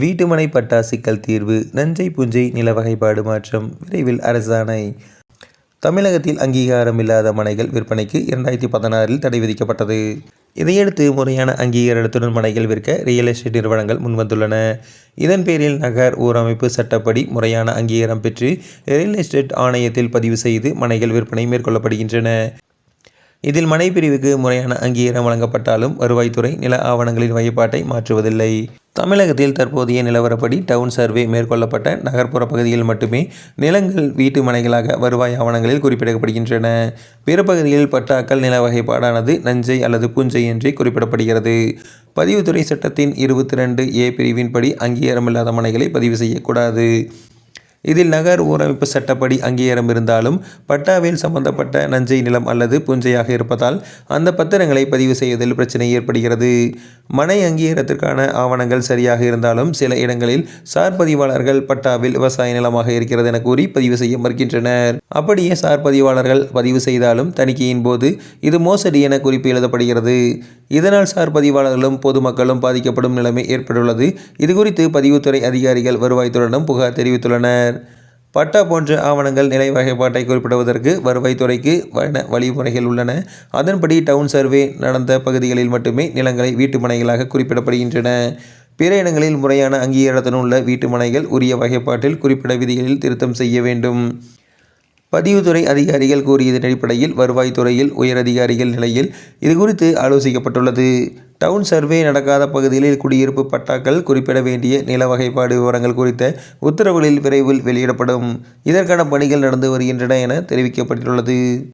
வீட்டுமனை பட்டா சிக்கல் தீர்வு நஞ்சை புஞ்சை நில வகைப்பாடு மாற்றம் விரைவில் அரசாணை. தமிழகத்தில் அங்கீகாரம் இல்லாத மனைகள் விற்பனைக்கு இரண்டாயிரத்தி பதினாறில் தடை விதிக்கப்பட்டது. இதையடுத்து முறையான அங்கீகாரத்துடன் மனைகள் விற்க ரியல் எஸ்டேட் நிறுவனங்கள் முன்வந்துள்ளன. இதன் பேரில் நகர் ஊரமைப்பு சட்டப்படி முறையான அங்கீகாரம் பெற்று ரியல் எஸ்டேட் ஆணையத்தில் பதிவு செய்து மனைகள் விற்பனை மேற்கொள்ளப்படுகின்றன. இதில் மனை பிரிவுக்கு முறையான அங்கீகாரம் வழங்கப்பட்டாலும் வருவாய்த்துறை நில ஆவணங்களின் வகைப்பாட்டை மாற்றுவதில்லை. தமிழகத்தில் தற்போதைய நிலவரப்படி டவுன் சர்வே மேற்கொள்ளப்பட்ட நகர்ப்புற பகுதியில் மட்டுமே நிலங்கள் வீட்டு மனைகளாக வருவாய் ஆவணங்களில் குறிப்பிடப்படுகின்றன. பிற பகுதிகளில் பட்டாக்கள் நில வகைப்பாடானது நஞ்சை அல்லது பூஞ்சை என்றே குறிப்பிடப்படுகிறது. பதிவுத்துறை சட்டத்தின் இருபத்தி ரெண்டு ஏ பிரிவின்படி அங்கீகாரமில்லாத மனைகளை பதிவு செய்யக்கூடாது. இதில் நகர் ஊரமைப்பு சட்டப்படி அங்கீகாரம் இருந்தாலும் பட்டாவில் சம்பந்தப்பட்ட நஞ்சை நிலம் அல்லது புஞ்சையாக இருப்பதால் அந்த பத்திரங்களை பதிவு செய்வதில் பிரச்சனை ஏற்படுகிறது. மனை அங்கீகாரத்திற்கான ஆவணங்கள் சரியாக இருந்தாலும் சில இடங்களில் சார் பதிவாளர்கள் பட்டாவில் விவசாய நிலமாக இருக்கிறது என கூறி பதிவு செய்ய மறுக்கின்றனர். அப்படியே சார் பதிவாளர்கள் பதிவு செய்தாலும் தணிக்கையின் போது இது மோசடி என குறிப்பு எழுதப்படுகிறது. இதனால் சார் பதிவாளர்களும் பொதுமக்களும் பாதிக்கப்படும் நிலைமை ஏற்பட்டுள்ளது. இதுகுறித்து பதிவுத்துறை அதிகாரிகள் வருவாய்த்துறையிடம் புகார் தெரிவித்துள்ளனர். பட்டா போன்ற ஆவணங்கள் நிலை வகைப்பாட்டை குறிப்பிடுவதற்கு வருவாய்த்துறைக்கு வன வழிமுறைகள் உள்ளன. அதன்படி டவுன் சர்வே நடந்த பகுதிகளில் மட்டுமே நிலங்களை வீட்டு மனைகளாக குறிப்பிடப்படுகின்றன. பிற இடங்களில் முறையான அங்கீகாரத்துடன் உள்ள வீட்டு மனைகள் உரிய வகைப்பாட்டில் குறிப்பிட விதிகளில் திருத்தம் செய்ய வேண்டும். பதிவுத்துறை அதிகாரிகள் கூறியதன் அடிப்படையில் வருவாய்த்துறையில் உயரதிகாரிகள் நிலையில் இதுகுறித்து ஆலோசிக்கப்பட்டுள்ளது. டவுன் சர்வே நடக்காத பகுதிகளில் குடியிருப்பு பட்டாக்கள் குறிப்பிட வேண்டிய நில வகைப்பாடு விவரங்கள் குறித்த உத்தரவுகளில் விரைவில் வெளியிடப்படும். இதற்கான பணிகள் நடந்து வருகின்றன என தெரிவிக்கப்பட்டுள்ளது.